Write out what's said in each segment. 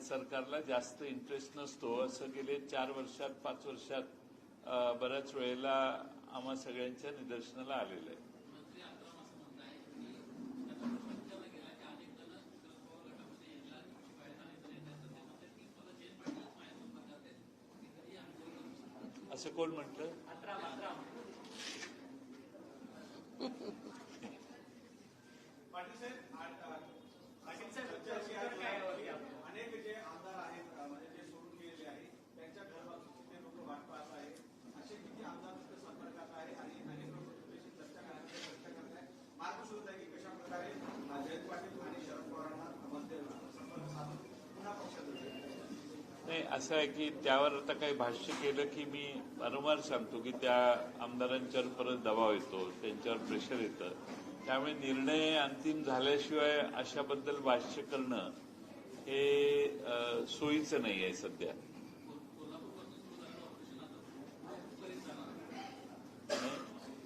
सरकारला जास्त इंटरेस्ट नसतो. असं गेले चार वर्षात पाच वर्षात बऱ्याच वेळेला आम्हा सगळ्यांच्या निदर्शनाला आलेलं आहे. असं कोण म्हटलं पाटील साहेब आ- आ- चर्चा अशी आहे की अनेक जे आमदार आहेत अ, म्हणजे जे सोडून गेलेले आहेत त्यांच्या घरबाजूचे ते लोक वाट पाहत आहेत असे किती आमदार तुमच्या संपर्कात आहे आणि अनेक लोक तुमच्याशी चर्चा करण्याची चर्चा करत आहेत मार्ग शोधत आहे की कशा प्रकारे अ, जयंत पाटील आणि शरद पवारांना मध्ये संपर्क साधून पुन्हा पक्षात जोडायचं. नाही असं आहे की त्यावर आता काही भाष्य केलं की मी वारंवार सांगतो की त्या आमदारांच्यावर परत दबाव येतो त्यांच्यावर प्रेशर येतं. त्यामुळे निर्णय अंतिम झाल्याशिवाय अशाबद्दल भाष्य करणं हे सोयीचं नाही आहे सध्या.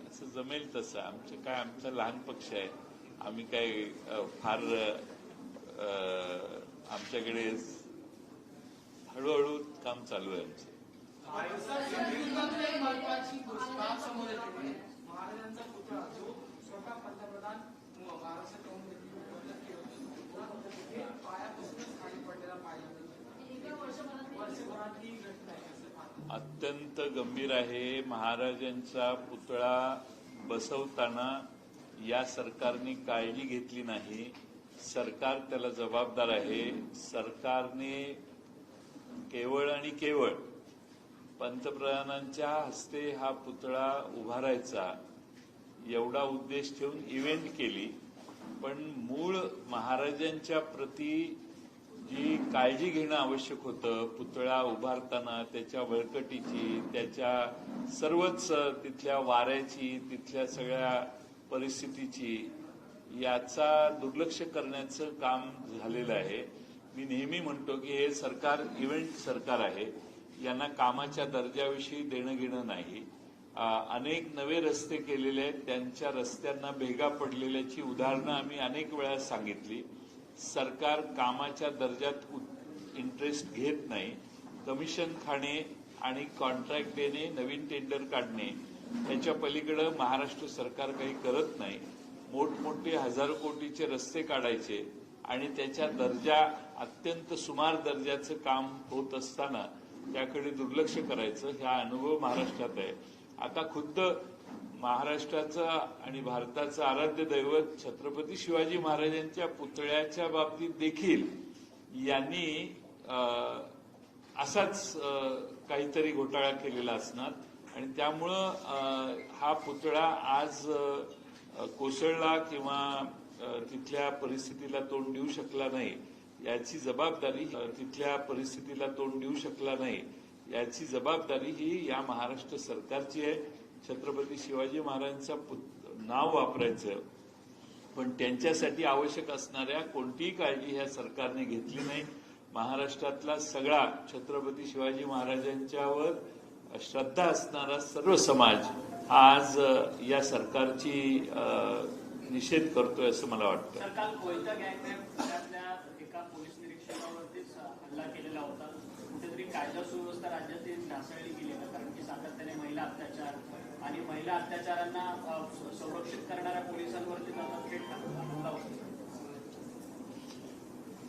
असं जमेल तसं. आमचे काय आमचा लहान पक्ष आहे. आम्ही काय फार आमच्याकडे हळूहळू काम चालू आहे आमचं. अत्यंत गंभीर आहे महाराजांचा पुतळा बसवताना या सरकारने काळजी घेतली नाही. सरकार त्याला जबाबदार आहे. सरकारने केवळ आणि केवळ पंतप्रधानांच्या हस्ते हा पुतळा उभारायचा एवढा उद्देश ठेवून इव्हेंट केली. पण मूळ महाराजांच्या प्रती जी काळजी घेणं आवश्यक होतं पुतळा उभारताना त्याच्या वळकटीची त्याच्या सर्वच तिथल्या वाऱ्याची तिथल्या सगळ्या परिस्थितीची याचा दुर्लक्ष करण्याचं काम झालेलं आहे. मी नेहमी म्हणतो की हे सरकार इव्हेंट सरकार आहे. यांना कामाच्या दर्जाविषयी देणं घेणं नाही अनेक नवे रस्ते केलेले आहेत. त्यांच्या रस्त्यांना भेगा पडलेल्याची उदाहरणं आम्ही अनेक वेळा सांगितली. सरकार कामाच्या दर्जात इंटरेस्ट घेत नाही. कमिशन खाणे आणि कॉन्ट्रॅक्ट देणे नवीन टेंडर काढणे याच्या पलीकडे महाराष्ट्र सरकार काही करत नाही. मोठमोठे हजारो कोटीचे रस्ते काढायचे. आणि त्याच्या दर्जा अत्यंत सुमार दर्जाचं काम होत असताना त्याकडे दुर्लक्ष करायचं हा अनुभव महाराष्ट्रात आहे. आता खुद्द महाराष्ट्राचं आणि भारताचं आराध्य दैवत छत्रपती शिवाजी महाराजांच्या पुतळ्याच्या बाबतीत देखील यांनी असाच काहीतरी घोटाळा केलेला असणार. आणि त्यामुळं हा पुतळा आज कोसळला किंवा तिथल्या परिस्थितीला तोंड देऊ शकला नाही याची जबाबदारी तिथल्या परिस्थितीला तोंड देऊ शकला नाही याची जबाबदारी ही या महाराष्ट्र सरकारची आहे. छत्रपती शिवाजी महाराजांचं पुत- नाव वापरायचं. पण त्यांच्यासाठी आवश्यक असणाऱ्या कोणतीही काळजी ह्या सरकारने घेतली नाही. महाराष्ट्रातला सगळा छत्रपती शिवाजी महाराजांच्यावर श्रद्धा असणारा सर्व समाज आज या सरकारची निषेध करतोय असं मला वाटतं.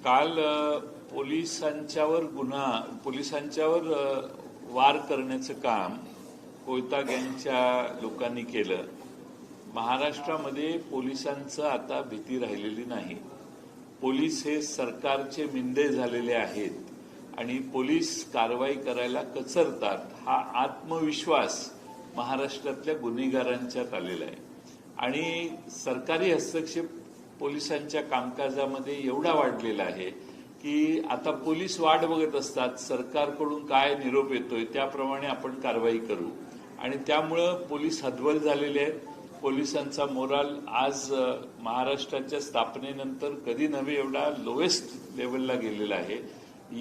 काल पोलिसांच्यावर गुन्हा पोलिसांच्यावर वार करण्याचं काम कोयता गँगच्या लोकांनी केलं. महाराष्ट्रामध्ये पोलिसांचं आता भीती राहिलेली नाही. पोलीस हे सरकारचे मिंदे झालेले आहेत आणि पोलीस कारवाई करायला कचरतात हा आत्मविश्वास महाराष्ट्रातल्या गुन्हेगारांच्यात आलेला आहे. आणि सरकारी हस्तक्षेप पोलिसांच्या कामकाजामध्ये एवढा वाढलेला आहे की आता पोलीस वाट बघत असतात सरकारकडून काय निरोप येतोय त्याप्रमाणे आपण कारवाई करू. आणि त्यामुळं पोलीस हतबल झालेले आहेत. पोलिसांचा मोराल आज महाराष्ट्राच्या स्थापनेनंतर कधी नव्हे एवढा लोएस्ट लेवलला गेलेला आहे.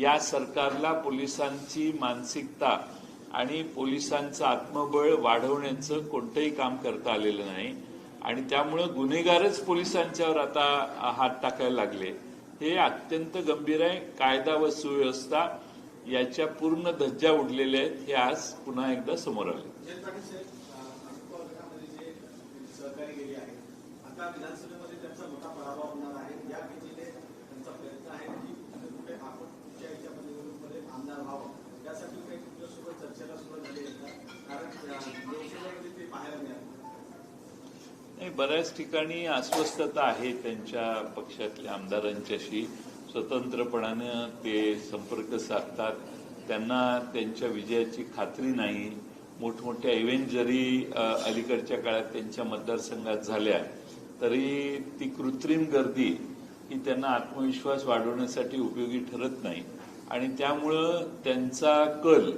या सरकारला पोलिसांची मानसिकता आणि पोलिसांचं आत्मबळ वाढवण्याचं कोणतंही काम करता आलेलं नाही. आणि त्यामुळं गुन्हेगारच पोलिसांच्यावर आता हात टाकायला लागले. हे अत्यंत गंभीर आहे. कायदा व सुव्यवस्था याच्या पूर्ण धज्जा उडलेल्या आहेत. हे आज पुन्हा एकदा समोर आले जयंत पाटील साहेब अं, अजित पवार गटामध्ये जे सरकारी गेली आहे. आता विधानसभेमध्ये त्यांचा मोठा पराभव होणार आहे. या भीतीने त्यांचा प्रयत्न आहे की कुठे आपण तुमच्या याच्या निवडणुकीमध्ये आमदार व्हावं. त्यासाठी काही तुमच्यासोबत चर्चेला सुरुवात झाली आहे कारण लोकसभेमध्ये ते बाहेर मिळाले नाही बऱ्याच ठिकाणी अस्वस्थता आहे त्यांच्या पक्षातल्या आमदारांच्याशी. स्वतंत्रपणानं ते संपर्क साधतात. त्यांना त्यांच्या विजयाची खात्री नाही. मोठमोठ्या इव्हेंट जरी अलीकडच्या काळात त्यांच्या मतदारसंघात झाल्या तरी ती कृत्रिम गर्दी ही त्यांना आत्मविश्वास वाढवण्यासाठी उपयोगी ठरत नाही. आणि त्यामुळं त्यांचा कल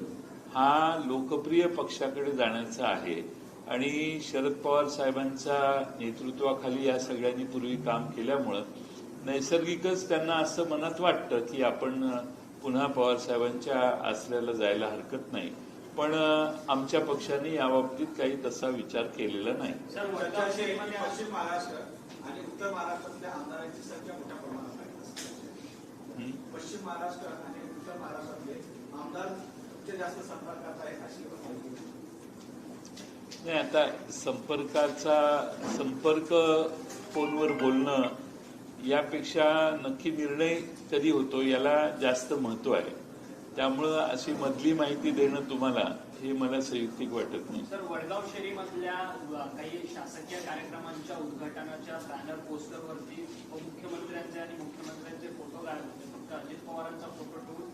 हा लोकप्रिय पक्षाकडे जाण्याचा आहे. आणि शरद पवार साहेबांच्या नेतृत्वाखाली या सगळ्यांनी पूर्वी काम केल्यामुळं नैसर्गिकच त्यांना असं मनात वाटतं की आपण पुन्हा पवार साहेबांच्या आसऱ्याला जायला हरकत नाही. पण आमच्या पक्षाने याबाबतीत काही तसा विचार केलेला नाही. आहे. नाही आता संपर्काचा संपर्क फोनवर बोलणं यापेक्षा नक्की निर्णय कधी होतो याला जास्त महत्त्व आहे. त्यामुळं अशी मधली माहिती देणं तुम्हाला हे मला संयुक्तिक वाटत नाही. सर वडगाव शहरीमधल्या मधल्या काही शासकीय कार्यक्रमांच्या उद्घाटनाच्या बॅनर पोस्टरवरती उपमुख्यमंत्र्यांचे आणि मुख्यमंत्र्यांचे फोटो काढले होते. फक्त अजित पवारांचा फोटो ठेवून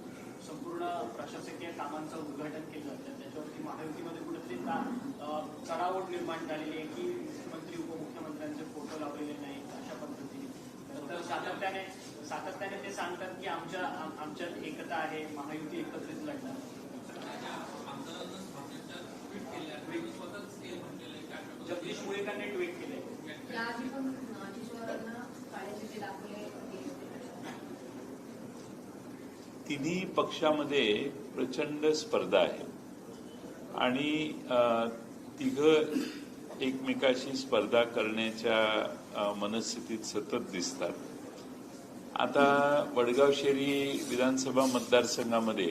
संपूर्ण प्रशासकीय कामांचं उद्घाटन केलं जातं. त्याच्यावरती महायुतीमध्ये कुठेतरी का अ, निर्माण झालेली आहे की मुख्यमंत्री उपमुख्यमंत्र्यांचे फोटो लावलेले नाही तर सातत्याने सातत्याने ते सांगतात की आमच्या आम- आमच्यात एकता आहे महायुती एकत्रित लढणार. जगदीश मुळीकरांनी ट्विट दाखवले तिन्ही पक्षामध्ये प्रचंड स्पर्धा आहे. आणि तिघ एकमेकाशी स्पर्धा करण्याच्या मनस्थितीत सतत दिसतात. आता वडगाव शेरी विधानसभा मतदारसंघामध्ये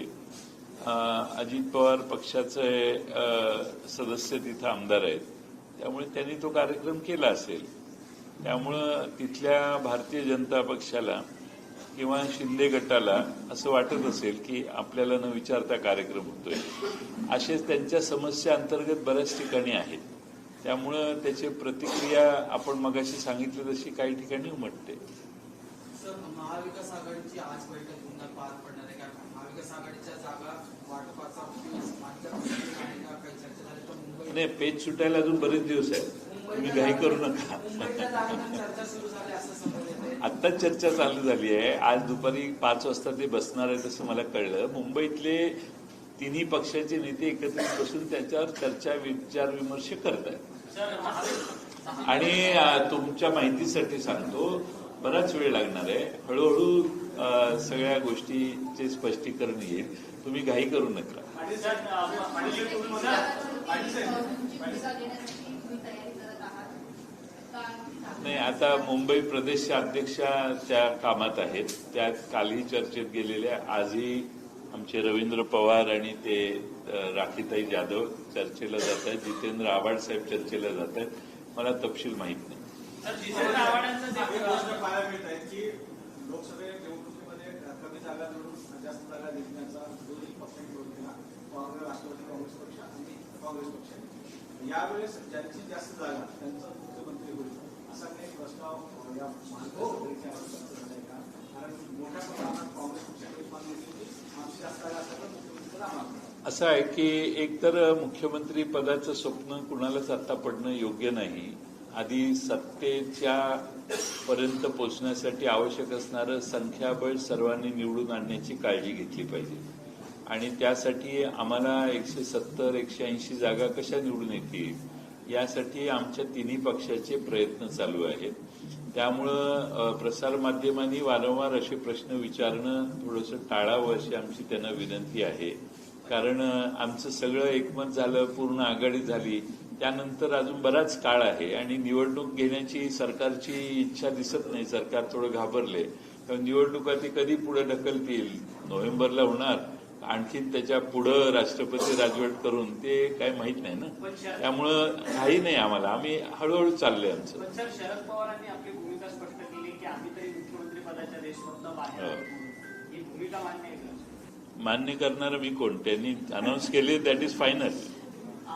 अजित पवार पक्षाचे सदस्य तिथं आमदार आहेत. त्यामुळे त्यांनी तो कार्यक्रम केला असेल. त्यामुळं तिथल्या भारतीय जनता पक्षाला किंवा शिंदे गटाला असं वाटत असेल की आपल्याला न विचारता कार्यक्रम होतोय. असेच त्यांच्या समस्या अंतर्गत बऱ्याच ठिकाणी आहेत. त्यामुळं त्याची प्रतिक्रिया आपण मगाशी सांगितली तशी काही ठिकाणी उमटते. महाविकास आघाडीची आज बैठक पार पडणार आहे. कारण महाविकास आघाडीच्या जागा वाटपाचा नाही पेज सुटायला अजून बरेच दिवस आहेत. तुम्ही घाई करू नका. आत्ताच चर्चा चालू झाली आहे. आज दुपारी पाच वाजता ते बसणार आहे तसं मला कळलं. मुंबईतले तिन्ही पक्षाचे नेते एकत्रित बसून त्याच्यावर चर्चा विचार विमर्श करत आहेत आणि तुमच्या माहितीसाठी सांगतो बराच वेळ लागणार आहे. हळूहळू सगळ्या गोष्टीचे स्पष्टीकरण येईल. तुम्ही घाई करू नका. नाही आता मुंबई प्रदेश अध्यक्षा त्या कामात आहेत. त्या कालही चर्चेत गेलेल्या. आजही आमचे रवींद्र पवार आणि ते राखीताई जाधव चर्चेला जात आहेत. जितेंद्र आव्हाड साहेब चर्चेला जात आहेत. मला तपशील माहीत नाही. यावेळेस ज्यांची जास्त जागा त्यांचा मुख्यमंत्री होईल. असा काही प्रस्ताव अं, या महाविकास आघाडीच्या झालाय का? कारण मोठ्या प्रमाणात काँग्रेस पक्षाकडे की तर मुख्यमंत्री असं आहे की एकतर मुख्यमंत्री पदाचं स्वप्न कुणालाच आता पडणं योग्य नाही. आधी सत्तेच्या पर्यंत पोहोचण्यासाठी आवश्यक असणारं संख्याबळ सर्वांनी निवडून आणण्याची काळजी घेतली पाहिजे. आणि त्यासाठी आम्हाला एकशे सत्तर एकशे ऐंशी जागा कशा निवडून येतील? यासाठी आमच्या तिन्ही पक्षाचे प्रयत्न चालू आहेत. त्यामुळं प्रसार प्रसारमाध्यमांनी वारंवार असे प्रश्न विचारणं थोडंसं टाळावं अशी आमची त्यांना विनंती आहे. कारण आमचं सगळं एकमत झालं पूर्ण आघाडी झाली त्यानंतर अजून बराच काळ आहे आणि निवडणूक घेण्याची सरकारची इच्छा दिसत नाही. सरकार थोडं घाबरले. तर निवडणुका ती कधी पुढे ढकलतील? नोव्हेंबरला होणार. आणखीन त्याच्या पुढं राष्ट्रपती राजवट करून ते काय माहीत नाही ना. त्यामुळं काही नाही आम्हाला. आम्ही हळूहळू चाललोय आमचं. शरद पवारांनी आपली भूमिका स्पष्ट केली की आम्ही तरी मुख्यमंत्री पदाच्या बाहेर हो. आहोत. भूमिका मान्य आहे का? मान्य करणारं मी कोण? त्यांनी अनाऊन्स केले that is final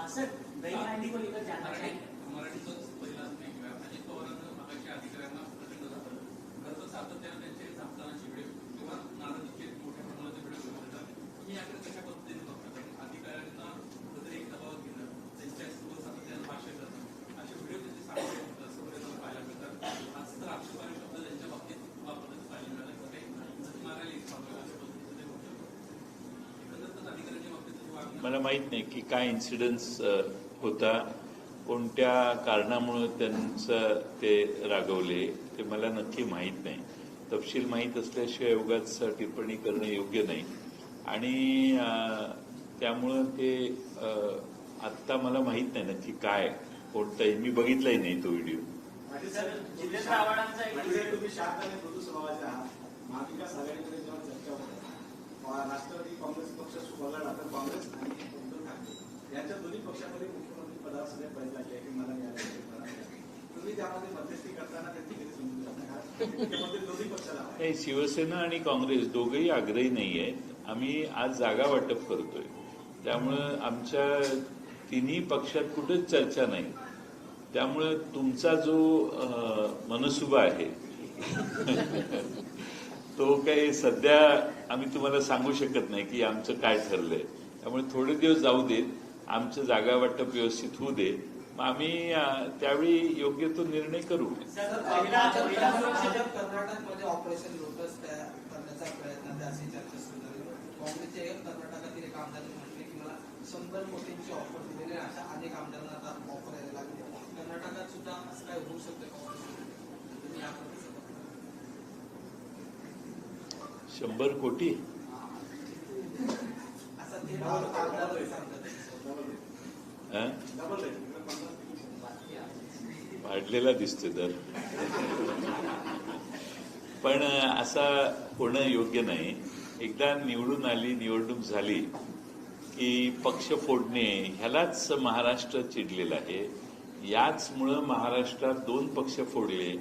sir Dahihandi को लेकर जानना चाहिए मराठीतच पहिला नाही किंवा अजित पवारांना मागाशी अधिकाऱ्यांना प्रचंड झालं खरं तर सातत्याने त्यांचे झापतानाचे व्हिडिओ किंवा नाराजीचे मोठ्या प्रमाणात व्हिडिओ बनवले जातात तुम्ही याकडे कशा पद्धतीने बघता कारण अधिकाऱ्यांना कुठेतरी एक दबाव घेणं त्यांच्यासोबत सातत्यानं भाष्य करणं असे व्हिडिओ त्यांचे सामोरे येतात, समोर येताना पाहायला मिळतात आज तर आक्षेपार्ह शब्द त्यांच्या बाबतीत वापरण्याचं पाहायला मिळालं किंवा काही जरी मारायला एक पावलं अशा पद्धतीचं ते होतं एकंदरीतच अधिकाऱ्यांच्या बाबतीत त्याचं वागणं मला माहीत नाही की काय इन्सिडन्स होता कोणत्या कारणामुळे त्यांचं ते रागवले ते मला नक्की माहीत नाही. तपशील माहीत असल्याशिवाय योगाच टिप्पणी करणं योग्य नाही. आणि त्यामुळं ते आत्ता मला माहीत नाही नक्की काय. कोणताही मी बघितलाही नाही तो व्हिडिओ. तुम्ही राष्ट्रवादी काँग्रेस पक्ष सुरुवाला तर काँग्रेस आणि उद्धव ठाकरे. यांच्या दोन्ही पक्षामध्ये मुख्यमंत्री पदावर सगळे पैसे लागले की मला मिळाले तुम्ही त्यामध्ये मध्यस्थी करताना त्यांची किती समजून जाता दोन्ही पक्षाला नाही शिवसेना आणि काँग्रेस दोघेही आग्रही नाही आहेत. आम्ही आज जागा वाटप करतोय. त्यामुळं आमच्या तिन्ही पक्षात कुठेच चर्चा नाही. त्यामुळं तुमचा जो मनसुबा आहे तो काही सध्या आम्ही तुम्हाला सांगू शकत नाही की आमचं काय ठरलंय. त्यामुळे थोडे दिवस जाऊ देत आमचं जागा वाटप व्यवस्थित होऊ दे मग आम्ही त्यावेळी योग्य तो निर्णय करू. कर्नाटकात सुद्धा असं काय होऊ शकतं काँग्रेस तुम्ही याकडे कसं बघता? शंभर कोटी असं ते आमदार सांगतात हं? डबल आहे इकडे शंभर कोटी. वाढलेला दिसते दर. पण असा होणं योग्य नाही. एकदा निवडून आली निवडणूक झाली की पक्ष फोडणे ह्यालाच महाराष्ट्र चिडलेला आहे. याचमुळं महाराष्ट्रात दोन पक्ष फोडले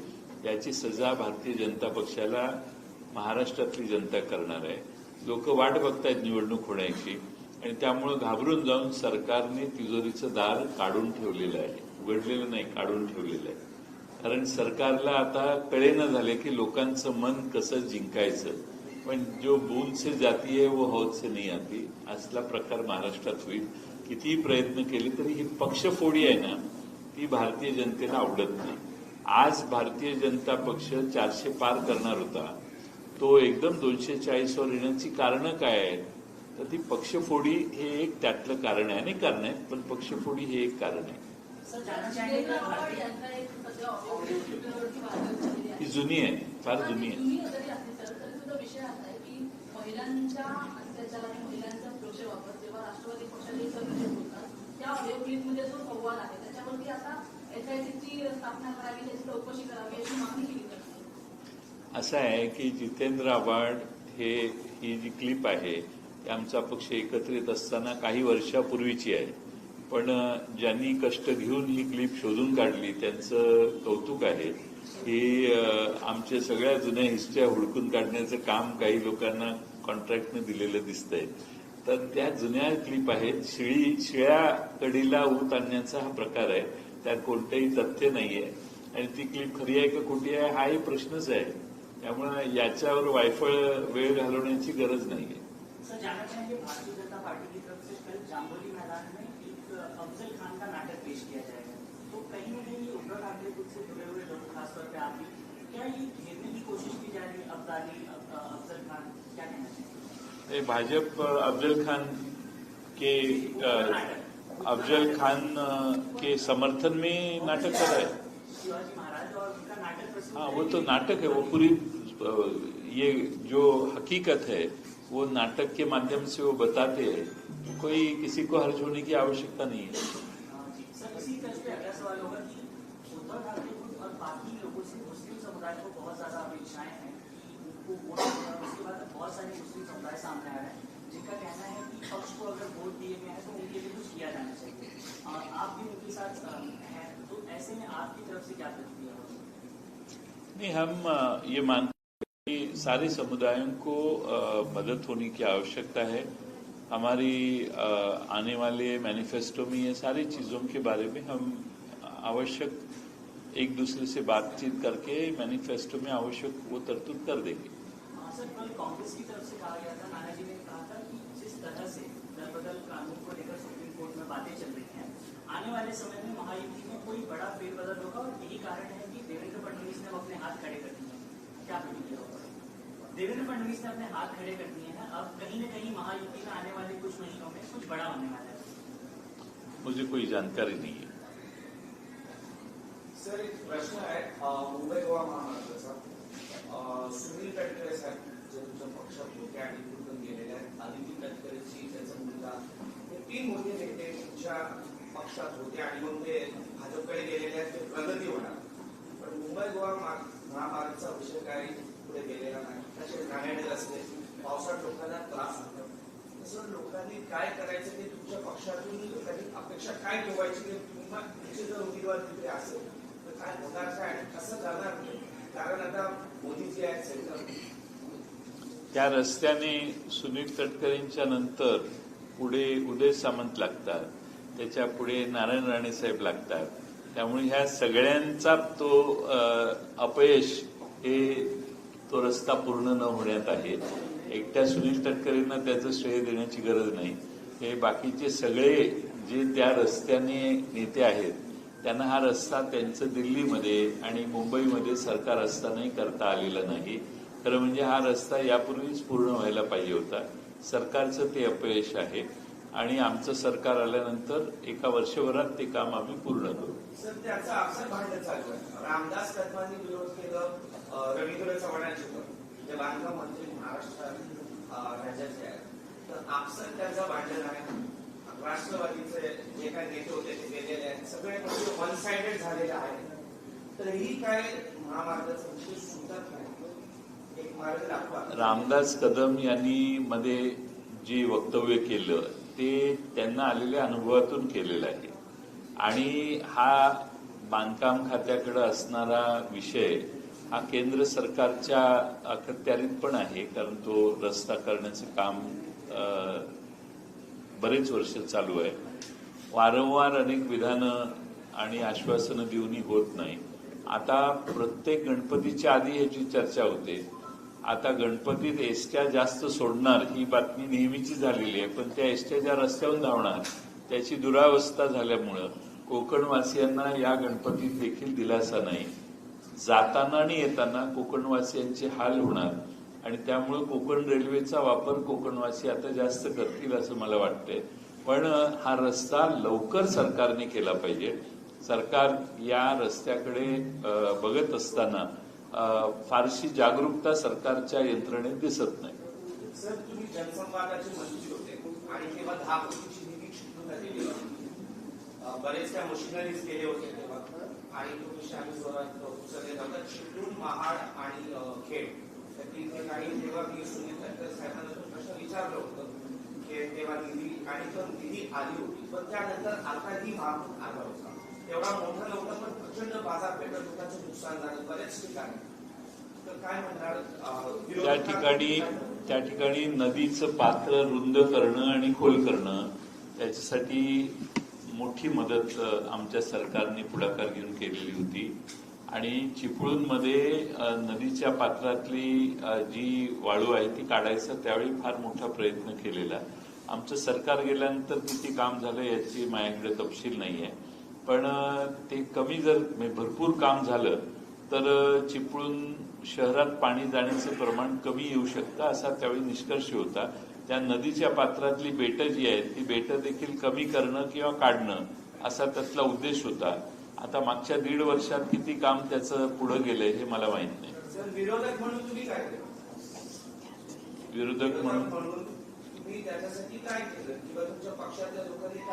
याची सजा भारतीय जनता पक्षाला महाराष्ट्रातली जनता करणार आहे. लोक वाट बघतायत निवडणूक होण्याची आणि त्यामुळं घाबरून जाऊन सरकारने तिजोरीचं दार काढून ठेवलेलं आहे. उघडलेलं नाही काढून ठेवलेलं आहे. कारण सरकारला आता कळेना झाले की लोकांचं मन कसं जिंकायचं. पण जो बूंद से जाती है वो हौद से आती असला प्रकार महाराष्ट्रात होईल. कितीही प्रयत्न केले तरी ही पक्षफोडी आहे ना ती भारतीय जनतेला आवडत नाही. आज भारतीय जनता पक्ष चारशे पार करणार होता. तो एकदम दोनशे चाळीसवर येण्याची कारणं काय आहेत? तर ती पक्षफोडी हे एक त्यातलं कारण आहे अनेक कारण आहेत पण पक्षफोडी हे एक कारण आहे. ही जुनी आहे फार जुनी आहे जुनी जरी असली सर तरी सुद्धा विषय असं आहे की जितेंद्र आव्हाड हे ही जी क्लिप आहे ती आमचा पक्ष एकत्रित असताना काही वर्षापूर्वीची आहे. पण ज्यांनी कष्ट घेऊन ही क्लिप शोधून काढली त्यांचं कौतुक आहे की आमचे आमच्या सगळ्या जुन्या हिस्ट्ऱ्या हुडकून काढण्याचं काम काही लोकांना कॉन्ट्रॅक्टने दिलेलं दिसतंय. तर त्या जुन्या क्लिप आहेत शिळी शिळ्या कडीला ऊत आणण्याचा हा प्रकार आहे. त्यात कोणतंही तथ्य नाही आहे आणि ती क्लिप खरी आहे का खोटी आहे हाही प्रश्नच आहे. त्यामुळे याच्यावर वायफळ वेळ घालवण्याची गरज नाहीये. सर जानना चाहेंगे भारतीय जनता पार्टी की तरफ से कल जाम्बोली मैदान में एक अफजल खान का नाटक पेश किया जाएगा। तो कहीं न कहीं उद्धव ठाकरे खुद से जुड़े हुए लोग खासतौर पे आप भी क्या ये घेरने की कोशिश की जा रही है अब्दाली अफ- अफजल खान? क्या कहना चाहिए हे भाजप अफजल खान के अफजल खान के समर्थन में नाटक कर रहा है। शिवाजी महाराज और उनका नाटक प्रसिद्ध हाँ है वो तो कि- नाटक है वो पूरी अ, ये जो हकीकत है वो नाटक के माध्यम से वो बताते हैं। कोई किसी को हर्ज होने की आवश्यकता नहीं है। हाँ जी। सर इसी तरह पे अगला सवाल होगा कि उद्धव ठाकरे खुद और बाकी लोगों से मुस्लिम समुदाय को बहुत ज्यादा अपेक्षाएं हैं कि उनको वोट उसके बाद बहुत सारे मुस्लिम समुदाय सामने आ रहे हैं जिनका कहना है कि पक्ष को अगर वोट दिए गए हैं तो उनके लिए कुछ किया जाना चाहिए। और आप भी उनके साथ अ, हैं? तो ऐसे में आपकी तरफ़ से क्या प्रतिक्रिया होगी? नहीं हम ये मानते हैं कि सारे समुदायों को मदद होने की आवश्यकता है। हमारी आने वाले मैनिफेस्टो में ये सारी चीज़ों के बारे में हम आवश्यक एक दूसरे से बातचीत करके मैनिफेस्टो में आवश्यक वो तरतूद कर देंगे। हाँ, कांग्रेस की तरफ़ से कहा गया था नाना जी ने कहा था कि जिस तरह से दरबदल कानून को लेकर सुप्रीम कोर्ट में बातें चल रही आने वाले समय में महायुति में कोई बड़ा फेरबदल होगा और यही कारण है कि देवेंद्र फडणवीस ने अपने हाथ खड़े कर दिए क्या प्रतिक्रिया होगा देवेंद्र फडणवीस ने अपने हाथ खड़े कर दिए हैं। अब कहीं न कहीं महायुति में आने वाले कुछ महीनों में कुछ बड़ा होने वाला है। मुझे कोई जानकारी नहीं है। सर एक प्रश्न आहे अं, मुंबई गोवा महामार्गाचा सुनील तटकरे साहेब जे तुमच्या पक्षात होते आणि गेलेले आहेत आदिती तटकरेची त्याचा मुलगा हे तीन मोठे नेते तुमच्या पक्षात होते आणि मग ते भाजपकडे गेलेले आहेत ते प्रगती होणार. पण मुंबई गोवा मा- महामार्गाचा विषय काही पुढे गेलेला नाही. तसे घाणेरडे असते पावसात लोकांना त्रास होतो. तसं लोकांनी काय करायचं ते तुमच्या पक्षातून लोकांनी अपेक्षा काय ठेवायची की तुम्हा तुमचे जर उमेदवार तिथे असेल तर काय होणार काय? कसं करणार कारण आता मोदी जे आहेत सेंटर त्या रस्त्याने सुनील तटकरेंच्या नंतर पुढे उदय सामंत लागतात. त्याच्या पुढे नारायण राणे साहेब लागतात. त्यामुळे ह्या सगळ्यांचा तो अपयश हे तो रस्ता पूर्ण न होण्यात आहे. एकट्या सुनील तटकरेंना त्याचं श्रेय देण्याची गरज नाही. हे बाकीचे सगळे जे त्या रस्त्याने नेते आहेत त्यांना हा रस्ता त्यांचं दिल्लीमध्ये आणि मुंबईमध्ये सरकार असतानाही करता आलेला नाही. खरं म्हणजे हा रस्ता यापूर्वीच पूर्ण व्हायला पाहिजे होता. सरकारचं ते अपयश आहे. आणि आमचं सरकार आल्यानंतर एका वर्षभरात ते काम आम्ही पूर्ण करू. सर त्याचं अक्षर भांडण चालू आहे. रामदास कदमांनी विरोध केलं अं, रवींद्र चव्हाणांची पण. जे बांधकाम मंत्री महाराष्ट्रात अं, राज्याचे आहेत. तर आपसर त्यांचं भांडण आहे. राष्ट्रवादीचे जे काही नेते होते ते गेलेले आहेत. सगळे म्हणजे वन साइडेड झालेले आहेत. तरीही काय महामार्गाचा नाही. एक मार्ग दाखवा. रामदास कदम यांनी मध्ये जे वक्तव्य केलं ते त्यांना आलेल्या अनुभवातून केलेलं आहे. आणि हा बांधकाम खात्याकडे असणारा विषय हा केंद्र सरकारच्या अखत्यारीत पण आहे कारण तो रस्ता करण्याचं काम बरेच वर्ष चालू आहे. वारंवार अनेक विधानं आणि आश्वासनं देऊनही होत नाही. आता प्रत्येक गणपतीच्या आधी ह्याची चर्चा होते. आता गणपतीत एसट्या जास्त सोडणार ही बातमी नेहमीची झालेली आहे पण त्या एसट्या ज्या रस्त्यावर धावणार त्याची दुरावस्था झाल्यामुळं कोकणवासियांना या गणपतीत देखील दिलासा नाही. जाताना आणि येताना कोकणवासियांचे हाल होणार आणि त्यामुळे कोकण रेल्वेचा वापर कोकणवासी आता जास्त करतील असं मला वाटतंय. पण हा रस्ता लवकर सरकारने केला पाहिजे. सरकार या रस्त्याकडे बघत असताना फारशी जागरूकता सरकारच्या यंत्रणेत दिसत नाही. सर तुम्ही होते. आणि तेव्हा होते. तेव्हा. आणि महाड आणि तेव्हा मी तो विचारलं होतं की तेव्हा निधी आणि तो निधी आली होती. पण त्यानंतर आताही महापूर आला होता. तेवढा मोठा नव्हता पण प्रचंड बाजारपेठ लोकांचं नुकसान झालं बरेच ठिकाणी. तर काय म्हणणार अं, त्या ठिकाणी त्या ठिकाणी नदीचं पात्र रुंद करणं आणि खोल करणं त्याच्यासाठी मोठी मदत आमच्या सरकारने पुढाकार घेऊन केलेली होती. आणि चिपळूणमध्ये नदीच्या पात्रातली जी वाळू आहे ती काढायचा त्यावेळी फार मोठा प्रयत्न केलेला. आमचं सरकार गेल्यानंतर किती काम झालं याची माझ्याकडे तपशील नाही आहे पण ते कमी जर म्हणजे भरपूर काम झालं तर चिपळूण शहरात पाणी जाण्याचं प्रमाण कमी येऊ शकतं असा त्यावेळी निष्कर्ष होता. त्या नदीच्या पात्रातली बेटं जी आहेत ती बेटं देखील कमी करणं किंवा काढणं असा त्यातला उद्देश होता. आता मागच्या दीड वर्षात किती काम त्याचं पुढं गेलंय हे मला माहीत नाही. विरोधक म्हणून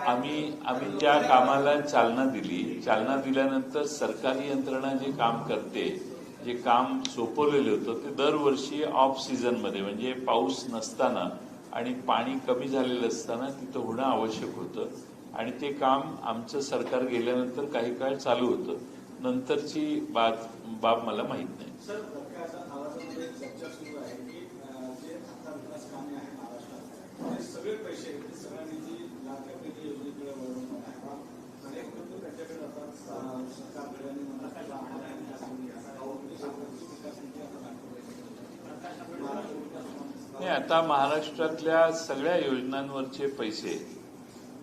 आम्ही? आम्ही त्या कामाला चालना दिली. चालना दिल्यानंतर सरकारी यंत्रणा जे काम करते जे काम सोपवलेलं होतं ते दरवर्षी ऑफ सीझनमध्ये म्हणजे पाऊस नसताना आणि पाणी कमी झालेलं असताना तिथं होणं आवश्यक होतं. आणि ते काम आमचं सरकार गेल्यानंतर काही काळ चालू होतं. नंतरची बाब बाब मला माहीत नाही. सगळे पैसे ते सगळा निधी लाडक्या बहिणी योजनेकडे वळवून आहे. अनेक लोक त्यांच्याकडे जातात सरकारकडे आणि मला काय आम्हाला आहे. नाही आता महाराष्ट्रातल्या सगळ्या योजनांवरचे पैसे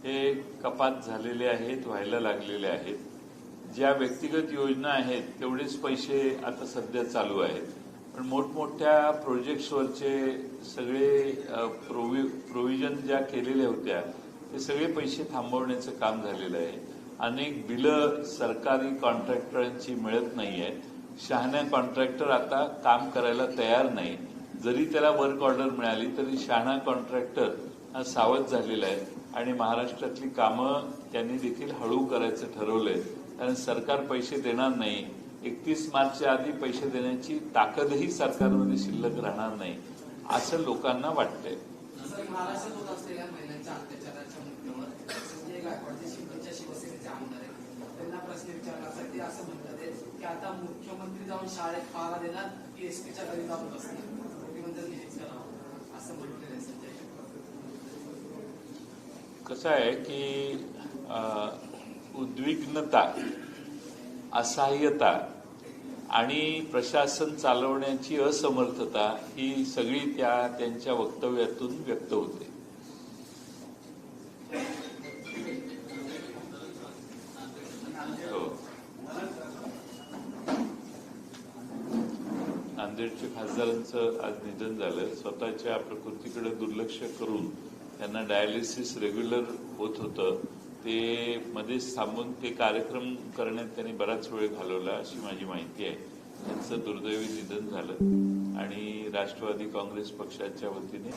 हे कपात झालेले आहेत व्हायला लागलेले आहेत. ज्या व्यक्तिगत योजना आहेत तेवढेच पैसे आता सध्या चालू आहेत. पण मोठमोठ्या प्रोजेक्ट्सवरचे सगळे प्रोवि प्रोव्हिजन ज्या केलेल्या होत्या ते सगळे पैसे थांबवण्याचं काम झालेलं आहे. अनेक बिलं सरकारी कॉन्ट्रॅक्टरांची मिळत नाही आहेत शहाण्या कॉन्ट्रॅक्टर आता काम करायला तयार नाही. जरी त्याला वर्क ऑर्डर मिळाली तरी शहाणा कॉन्ट्रॅक्टर हा सावध झालेला आहे. आणि महाराष्ट्रातली कामं त्यांनी देखील हळू करायचं ठरवलंय. कारण सरकार पैसे देणार नाही. एकतीस मार्चच्या आधी पैसे देण्याची ताकदही सरकारमध्ये शिल्लक राहणार नाही असं लोकांना वाटतंय. सर महाराष्ट्रात होत असलेल्या महिलांच्या अत्याचाराच्या मुद्द्यावर संजय गायकवाड जे शिवच्या शिवसेनेचे आमदार आहेत त्यांना प्रश्न विचारण्यासाठी असं म्हणतात की आता मुख्यमंत्री जाऊन शाळेत देणार की एसटीच्या घरी जाऊन बसणार. मुख्यमंत्र्यांनी हेच करावं असं म्हटलेलं आहे संजय कसं आहे की अं, उद्विग्नता असहाय्यता आणि प्रशासन चालवण्याची असमर्थता ही सगळी त्या त्यांच्या वक्तव्यातून व्यक्त होते. हो. नांदेडच्या खासदारांचं आज निधन झालं. स्वतःच्या प्रकृतीकडे दुर्लक्ष करून त्यांना डायलिसिस रेग्युलर होत होतं. ते मध्येच थांबून ते कार्यक्रम करण्यात त्यांनी बराच वेळ घालवला अशी माझी माहिती आहे. त्यांचं दुर्दैवी निधन झालं आणि राष्ट्रवादी काँग्रेस पक्षाच्या वतीने